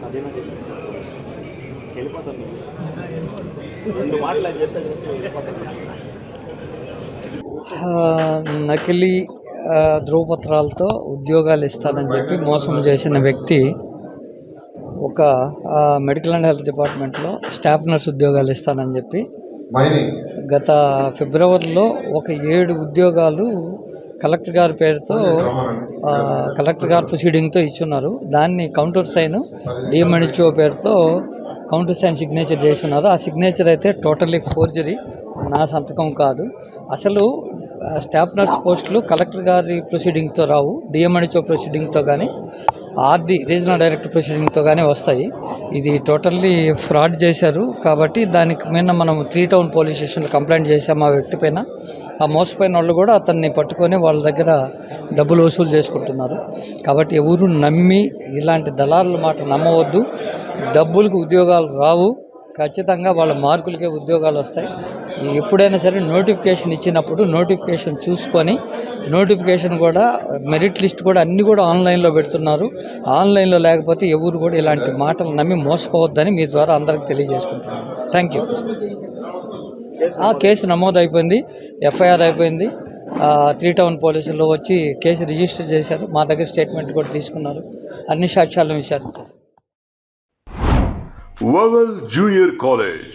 అదేనా చెప్పేస్తారు వెళ్ళిపోతాను. రెండు మాటలు అని చెప్పేసి నకిలీ ఆ, ధృవపత్రాలతో ఉద్యోగాలు ఇస్తానని చెప్పి మోసం చేసిన వ్యక్తి ఒక మెడికల్ అండ్ హెల్త్ డిపార్ట్మెంట్లో స్టాఫ్ నర్స్ ఉద్యోగాలు ఇస్తానని చెప్పి గత ఫిబ్రవరిలో ఒక ఏడు ఉద్యోగాలు కలెక్టర్ గారి పేరుతో కలెక్టర్ గారు ప్రొసీడింగ్తో ఇచ్చున్నారు. దాన్ని కౌంటర్ సైన్ డిఎంఎన్హెచ్ఓ పేరుతో కౌంటర్ సైన్ సిగ్నేచర్ చేసి ఉన్నారు ఆ సిగ్నేచర్ అయితే టోటల్లీ ఫోర్జరీ నా సంతకం కాదు. అసలు స్టాఫ్ నర్స్ పోస్టులు కలెక్టర్ గారి ప్రొసీడింగ్తో రావు డిఎంఎన్హెచ్ఓ ప్రొసీడింగ్తో కానీ ఆర్డి రీజనల్ డైరెక్టర్ ప్రొసీడింగ్తో కానీ వస్తాయి. ఇది టోటల్లీ ఫ్రాడ్ చేశారు. కాబట్టి దానికి మీద మనం త్రీ టౌన్ పోలీస్ స్టేషన్లో కంప్లైంట్ చేశాం ఆ వ్యక్తి పైన. ఆ మోసపోయిన వాళ్ళు కూడా అతన్ని పట్టుకొని వాళ్ళ దగ్గర డబ్బులు వసూలు చేసుకుంటున్నారు. కాబట్టి ఎవరు నమ్మి ఇలాంటి దళారుల మాట నమ్మవద్దు. డబ్బులకు ఉద్యోగాలు రావు. ఖచ్చితంగా వాళ్ళ మార్కులకే ఉద్యోగాలు వస్తాయి. ఎప్పుడైనా సరే నోటిఫికేషన్ ఇచ్చినప్పుడు నోటిఫికేషన్ చూసుకొని నోటిఫికేషన్ కూడా మెరిట్ లిస్ట్ కూడా అన్నీ కూడా ఆన్లైన్లో పెడుతున్నారు. ఆన్లైన్లో లేకపోతే ఎవరు కూడా ఇలాంటి మాటలు నమ్మి మోసపోవద్దని మీ ద్వారా అందరికి తెలియజేసుకుంటున్నాను. Thank you. కేసు నమోదు అయిపోయింది ఎఫ్ఐఆర్ అయిపోయింది. త్రీ టౌన్ పోలీసులు వచ్చి కేసు రిజిస్టర్ చేశారు. మా దగ్గర స్టేట్మెంట్ కూడా తీసుకున్నారు. అన్ని సాక్ష్యాలను విచారించారు. Vowel junior college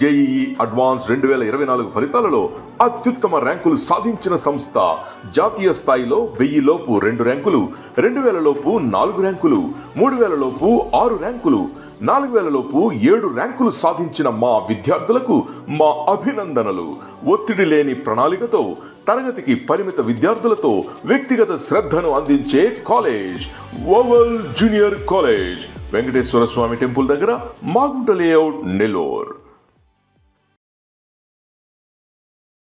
JEE advance రెండు వేల ఇరవై నాలుగు ఫలితాలలో అత్యుత్తమ ర్యాంకులు సాధించిన సంస్థ జాతీయ స్థాయిలో వెయ్యి లోపు రెండు ర్యాంకులు రెండు వేల లోపు నాలుగు ర్యాంకులు మూడు వేల లోపు ఆరు ర్యాంకులు నాలుగు వేలలోపు ఏడు ర్యాంకులు సాధించిన మా విద్యార్థులకు మా అభినందనలు. ఒత్తిడి లేని ప్రణాళికతో తరగతికి పరిమిత విద్యార్థులతో వ్యక్తిగత శ్రద్ధను అందించే college Oval junior college Venkateswara Swamy temple దగ్గర మాగుంట లేఅవుట్ నెల్లూరు.